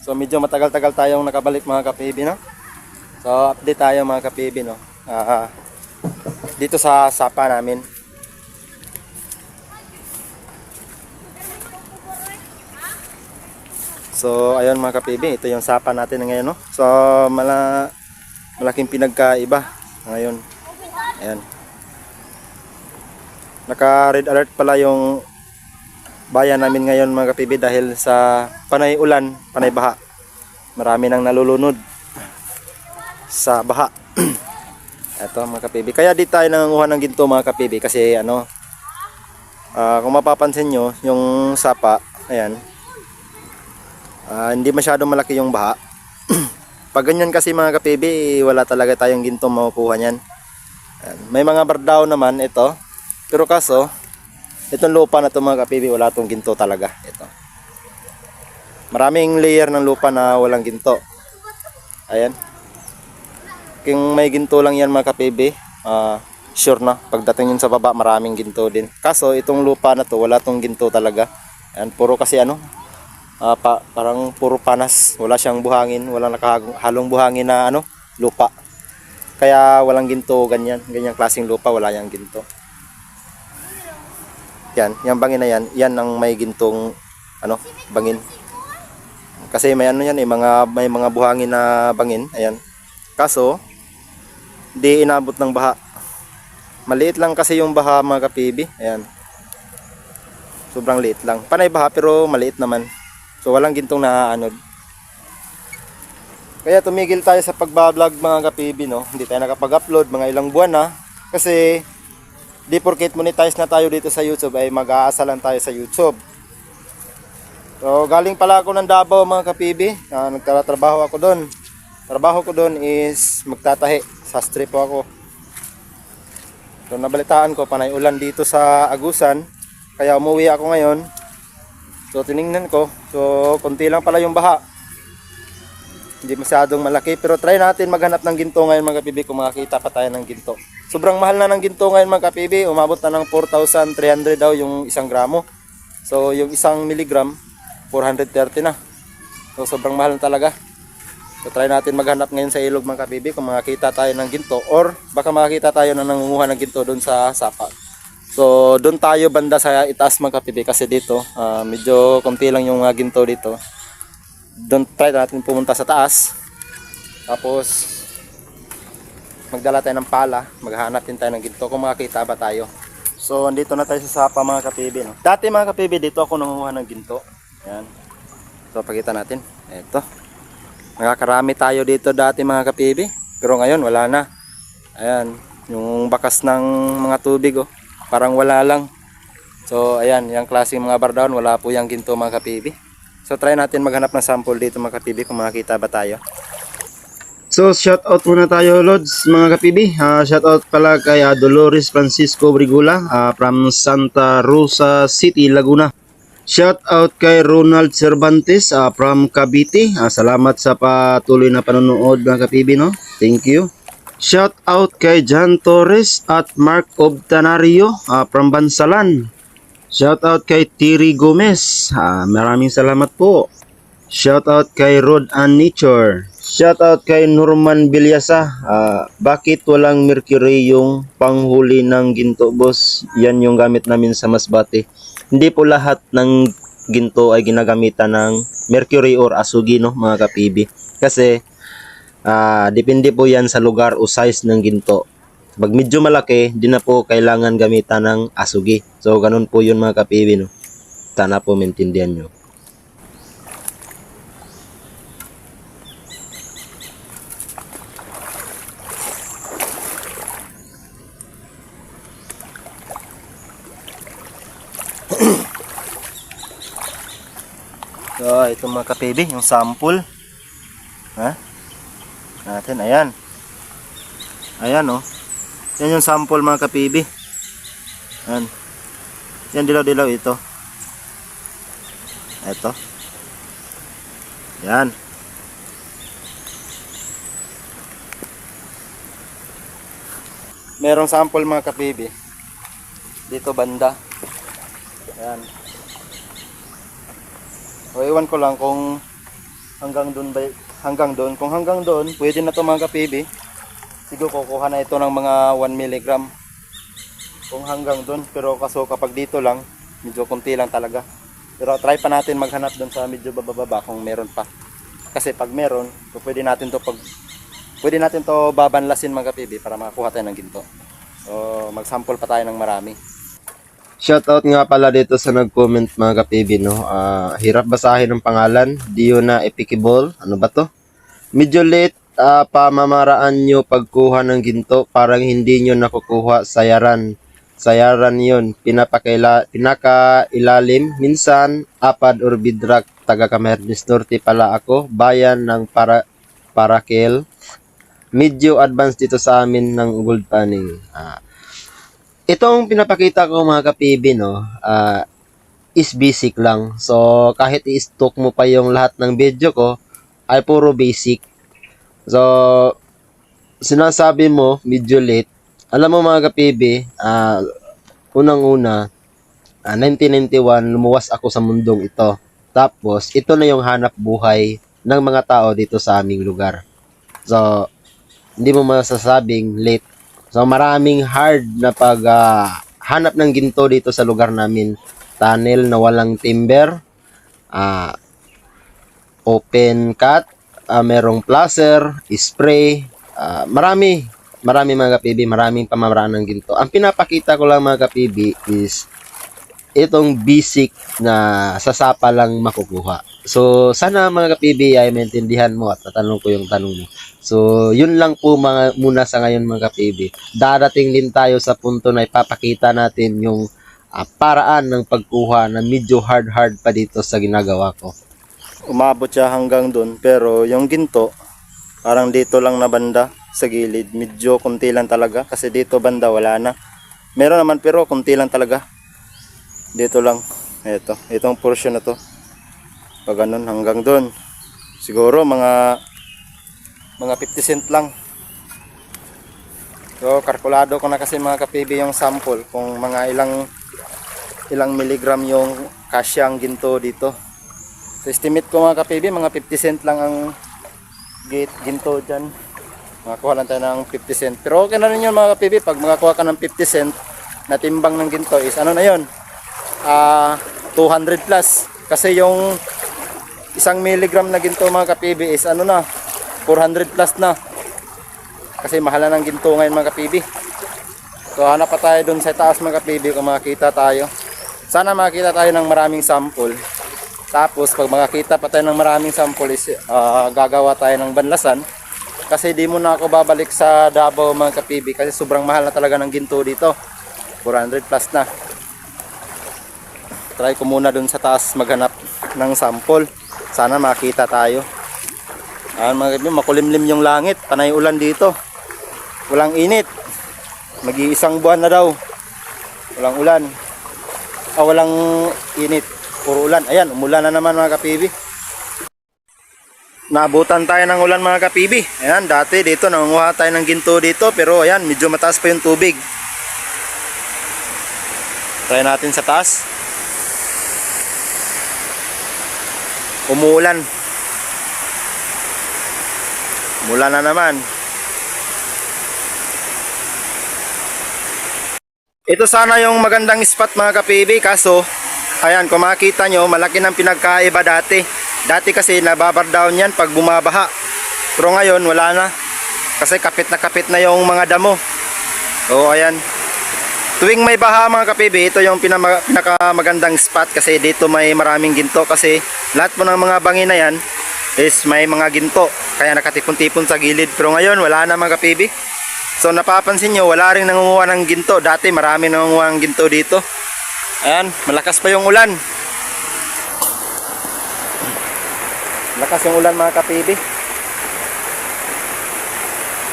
So medyo matagal-tagal tayong nakabalik mga ka-PB, no? So update tayo mga ka-PB, no? Ah, dito sa sapa namin. So ayun mga ka-PB, ito yung sapa natin ngayon, no? So mala malaking pinagkaiba ngayon. Ayan. Naka-red alert pala yung bayan namin ngayon mga kapibi dahil sa panay ulan, panay baha. Marami nang nalulunod sa baha. Ito mga kapibi. Kaya di tayo nangunguha ng ginto mga kapibi kasi ano, ah, kung mapapansin nyo, yung sapa, ayan, ah, hindi masyadong malaki yung baha. Pag ganyan kasi mga kapibi, wala talaga tayong ginto makukuha niyan. May mga bardaw naman ito. Pero kaso, itong lupa na to mga kapibi, wala tong ginto talaga. Ito. Maraming layer ng lupa na walang ginto. Ayan. Kung may ginto lang yan mga kapibi, ah, sure na. Pagdating yun sa baba, maraming ginto din. Kaso, itong lupa na to, wala tong ginto talaga. Ayan, puro kasi ano, ah, pa, parang puro panas. Wala siyang buhangin, wala nakahalong buhangin na ano, lupa. Kaya walang ginto, ganyan. Ganyang klaseng lupa, wala yang ginto. Yan, yung bangin na yan, yan ang may gintong ano, bangin. Kasi may ano yan eh, mga may mga buhangin na bangin, ayan. Kaso di inabot ng baha. Maliit lang kasi yung baha mga kapibi, ayan. Sobrang liit lang. Panay baha pero maliit naman. So walang gintong naaanod. Kaya tumigil tayo sa pagbablog mga kapibi, no. Hindi tayo nakapag-upload mga ilang buwan na kasi di porket monetize na tayo dito sa YouTube ay mag-aasa lang tayo sa YouTube. So galing pala ako ng Davao mga kapibi. Uh, nagtatrabaho ako doon. Trabaho ko doon is magtatahi. Sastre po ako. So nabalitaan ko panay ulan dito sa Agusan. Kaya umuwi ako ngayon. So tiningnan ko. So konti lang pala yung baha. Hindi masyadong malaki pero try natin maghanap ng ginto ngayon mga kapibi kung makakita pa tayo ng ginto. Sobrang mahal na ng ginto ngayon mga kapibi, umabot na ng 4,300 daw yung isang gramo. So yung isang milligram, 430 na. So sobrang mahal na talaga. So try natin maghanap ngayon sa ilog mga kapibi kung makakita tayo ng ginto or baka makakita tayo na nangunguha ng ginto doon sa sapa. So doon tayo banda sa itaas mga kapibi kasi dito ah, medyo konti lang yung mga ginto dito doon try natin pumunta sa taas tapos magdala tayo ng pala maghanap din tayo ng ginto. Kung makakita ba tayo? So andito na tayo sa sapa mga kapibi no? dati mga kapibi dito ako nanguha ng ginto. Yan. So pakita natin. Eto. Nakakarami tayo dito dati mga kapibi pero ngayon wala na. Ayan. Yung bakas ng mga tubig oh. Parang wala lang. So ayan. Yung klaseng mga bardaon wala po yung ginto mga kapibi So try natin maghanap ng sample dito mga kapibi kung makakita ba tayo. So shout out muna tayo Lods mga kapibi. Uh, shout out pala kay ah, Dolores Francisco Brigula ah, from Santa Rosa City, Laguna. Shout out kay Ronald Cervantes ah, from Cavite. Ah, salamat sa patuloy na panonood mga kapibi no. Thank you. Shout out kay John Torres at Mark Obtanario ah, from Bansalan. Shout out kay Tiri Gomez. Ah, maraming salamat po. Shout out kay Rod and Nature. Shout out kay Norman Bilyasa. Ah, bakit walang mercury yung panghuli ng ginto, boss? Yan yung gamit namin sa Masbate. Hindi po lahat ng ginto ay ginagamitan ng mercury or asugi, no, mga kapibi. Kasi, ah, depende po yan sa lugar o size ng ginto. Pag medyo malaki, di na po kailangan gamitan ng asugi. So, ganun po yun mga kapibi, no? Sana po maintindihan nyo. So, ito mga kapibi, yung sample. Ha? Natin, ayan. Ayan, oh. Yan yung sample mga kapibi. Yan. Yan dilaw-dilaw ito. Ito. Yan. Merong sample mga kapibi. Dito banda. Yan. O iwan ko lang kung hanggang doon ba hanggang doon. Kung hanggang doon, pwede na to mga kapibi. Siguro kukuha na ito ng mga 1 mg. Kung hanggang doon, pero kaso kapag dito lang, medyo konti lang talaga. Pero try pa natin maghanap doon sa medyo bababa kung meron pa. Kasi pag meron, pwede natin to pag pwede natin to babanlasin mga kapibi para makakuha tayo ng ginto. So mag-sample pa tayo ng marami. Shoutout nga pala dito sa nag-comment mga kapibi, no? Ah, hirap basahin ng pangalan. Dio na Epicable. Ano ba to? Medyo late ah, pamamaraan nyo pagkuha ng ginto. Parang hindi nyo nakukuha sayaran. Sayaran yun. Pinapakaila, pinakailalim. Minsan, apad or bidrak. Taga Camarines Norte pala ako. Bayan ng para, Parakel. Medyo advanced dito sa amin ng gold panning. Ah, itong pinapakita ko mga kapibi no ah, is basic lang. So kahit i-stock mo pa yung lahat ng video ko ay puro basic. So sinasabi mo medyo late. Alam mo mga kapibi ah, unang una 1991 lumuwas ako sa mundong ito. Tapos ito na yung hanap buhay ng mga tao dito sa aming lugar. So hindi mo masasabing late So maraming hard na pag ah, hanap ng ginto dito sa lugar namin. Tunnel na walang timber, ah, open cut, ah, merong placer, spray, ah, marami, marami mga kapibi, maraming pamamaraan ng ginto. Ang pinapakita ko lang mga kapibi is itong basic na sasapa lang makukuha. So, sana mga kapibi ay maintindihan mo at tatanong ko yung tanong mo. So, yun lang po mga, muna sa ngayon mga kapibi. Darating din tayo sa punto na ipapakita natin yung ah, paraan ng pagkuha na medyo hard-hard pa dito sa ginagawa ko. Umabot siya hanggang dun, pero yung ginto, parang dito lang na banda sa gilid. Medyo kunti lang talaga kasi dito banda wala na. Meron naman pero kunti lang talaga. Dito lang. Ito, itong portion na to. Pag ganun hanggang doon. Siguro mga mga 50 cent lang. So, kalkulado ko na kasi mga kapibi yung sample kung mga ilang ilang miligram yung kasyang ginto dito. So, estimate ko mga kapibi, mga 50 cent lang ang gate ginto dyan. Makakuha lang tayo ng 50 cent. Pero okay na rin yun mga kapibi, pag makakuha ka ng 50 cent na timbang ng ginto is ano na yun? Ah 200 plus. Kasi yung isang milligram na ginto mga kapibi is ano na, 400 plus na. Kasi mahal na ng ginto ngayon mga kapibi. So hanap pa tayo dun sa taas mga kapibi kung makakita tayo. Sana makakita tayo ng maraming sample. Tapos pag makakita pa tayo ng maraming sample is ah, gagawa tayo ng banlasan. Kasi di mo na ako babalik sa Davao mga kapibi kasi sobrang mahal na talaga ng ginto dito. 400 plus na try ko muna dun sa taas maghanap ng sample. Sana makita tayo. Ayan mga kaibigan, makulimlim yung langit. Panay ulan dito. Walang init. Mag-iisang buwan na daw. Walang ulan. Ah, walang init. Puro ulan. Ayan umulan na naman mga kapibi Naabutan tayo ng ulan mga kapibi. Ayan, dati dito nangunguha tayo ng ginto dito pero ayan, medyo mataas pa yung tubig. Try natin sa taas. Umuulan. Umulan na naman. Ito sana yung magandang spot mga kapibi kaso ayan kung makita nyo malaki ng pinagkaiba dati. Dati kasi nababar down yan pag bumabaha. Pero ngayon wala na. Kasi kapit na kapit na yung mga damo. So ayan. Tuwing may baha mga kapibi, ito yung pinakamagandang spot kasi dito may maraming ginto kasi lahat po ng mga bangin na yan is may mga ginto. Kaya nakatipon-tipon sa gilid. Pero ngayon wala na mga kapibi. So napapansin nyo, wala rin nangunguha ng ginto. Dati marami nangunguha ng ginto dito. Ayan, malakas pa yung ulan. Lakas yung ulan mga kapibi.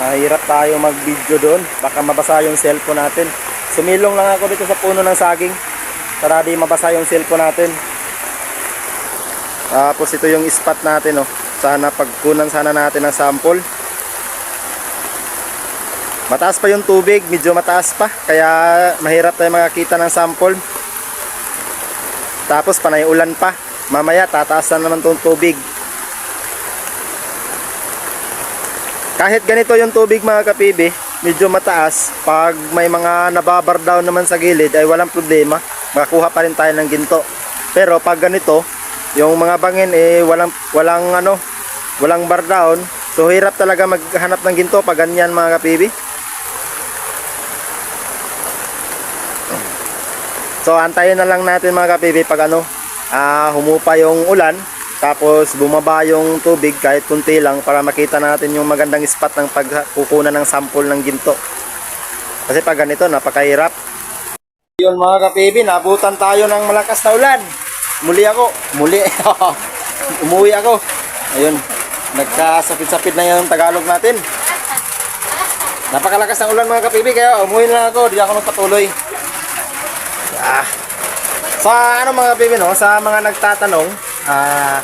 Mahirap tayo mag-video doon. Baka mabasa yung cellphone natin. Sumilong lang ako dito sa puno ng saging para di mabasa yung cellphone natin. Tapos ito yung spot natin oh. Sana pagkunan sana natin ng sample. Mataas pa yung tubig, medyo mataas pa kaya mahirap tayo makakita ng sample. Tapos panay ulan pa. Mamaya tataas na naman tong tubig. kahit ganito yung tubig mga kapibi, medyo mataas, pag may mga nababar down naman sa gilid ay walang problema, makakuha pa rin tayo ng ginto. Pero pag ganito, yung mga bangin eh walang walang ano, walang bar down, so hirap talaga maghanap ng ginto pag ganyan mga kapibi. So antayin na lang natin mga kapibi pag ano, ah, humupa yung ulan, tapos bumaba yung tubig kahit kunti lang para makita natin yung magandang spot ng pagkukunan ng sample ng ginto. Kasi pag ganito, napakahirap. Yun mga kapibi, nabutan tayo ng malakas na ulan. Muli ako, muli. Umuwi ako. Ayun, nagkasapit-sapit na yung Tagalog natin. Napakalakas ng ulan mga kapibi, kaya umuwi na ako, di ako nagpatuloy. Ah. Sa ano mga baby no, sa mga nagtatanong ah,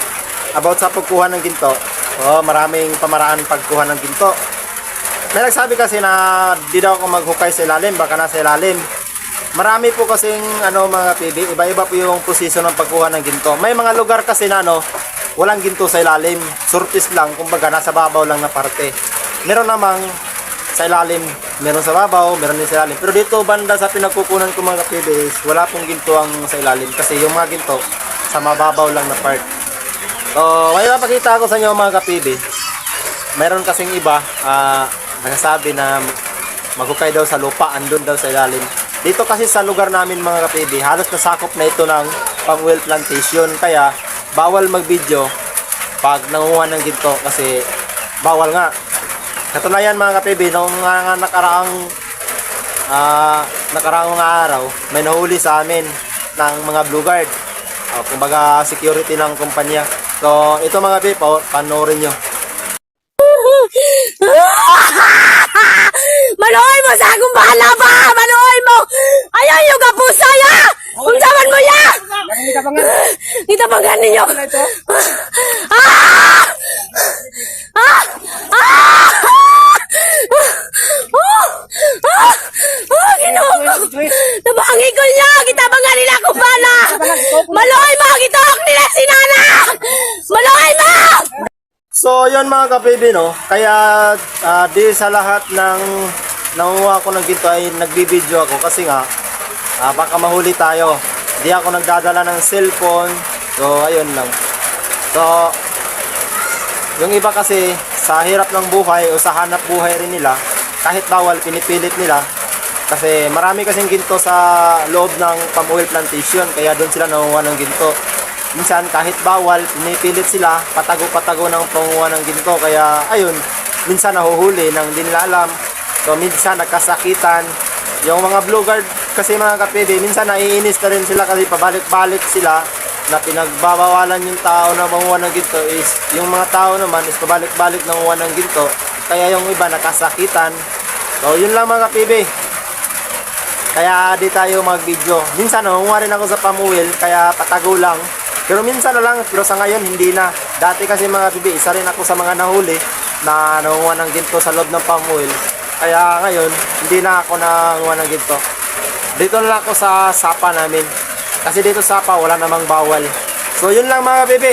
about sa pagkuha ng ginto. Oh, maraming pamaraan pagkuha ng ginto. May nagsabi kasi na di daw ako maghukay sa ilalim, baka nasa ilalim. Marami po kasing ano mga baby, iba-iba po yung posisyon ng pagkuha ng ginto. May mga lugar kasi na ano, walang ginto sa ilalim, surface lang, kumbaga nasa babaw lang na parte. Meron namang sa ilalim, meron sa babaw, meron din sa ilalim. Pero dito banda sa pinagkukunan ko mga kapibis, wala pong ginto ang sa ilalim kasi yung mga ginto sa mababaw lang na part. So, may mapakita ko sa inyo mga kapibi. Meron kasing iba, ah, nagsasabi na maghukay daw sa lupa, andun daw sa ilalim. Dito kasi sa lugar namin mga kapibi, halos nasakop na ito ng pang well plantation. Kaya, bawal mag-video pag nangunguha ng ginto kasi bawal nga. Katunayan mga kapibi, nung nga nakaraang ah nakaraang araw, may nahuli sa amin ng mga blue guard. Ah, kumbaga security ng kumpanya. So, ito mga pipo, panoorin nyo. Manoy mo sa akong bahala ba? Manoy mo! Ayaw yung kapusa ya! Kung saman mo ya! Kita bang ganin nyo? Ah! Ah! Ah! Ah! Ginoo ko! Nabangi ko niya! Kita bang ganin ako bala! Maloy mo! Gitok nila sinana! Maloy mo! So, yun mga kapibi, no? Kaya, ah, di sa lahat ng nanguha ko ng ginto ay nagbibideo ako kasi nga, ah, baka mahuli tayo. Di ako nagdadala ng cellphone. So, ayun lang. So, yung iba kasi, sa hirap ng buhay o sa hanap buhay rin nila, kahit bawal, pinipilit nila. Kasi marami kasing ginto sa loob ng palm oil plantation, kaya doon sila nanguha ng ginto. Minsan kahit bawal, pinipilit sila patago-patago ng panguha ng ginto. Kaya ayun, minsan nahuhuli nang hindi nila alam. So minsan nagkasakitan. Yung mga blue guard kasi mga kapede, minsan naiinis na rin sila kasi pabalik-balik sila na pinagbabawalan yung tao na manguha ng ginto is yung mga tao naman is pabalik-balik na manguha ng ginto. Kaya yung iba nakasakitan. So yun lang mga kapede. Kaya di tayo mag-video. Minsan nangunguha rin ako sa pamuwil, kaya patago lang. Pero minsan na lang, pero sa ngayon hindi na. Dati kasi mga bibi, isa rin ako sa mga nahuli na nangunguha ng ginto sa loob ng pamuwil. Kaya ngayon, hindi na ako nangunguha ng ginto. Dito na lang ako sa sapa namin. Kasi dito sa sapa, wala namang bawal. So yun lang mga bibi.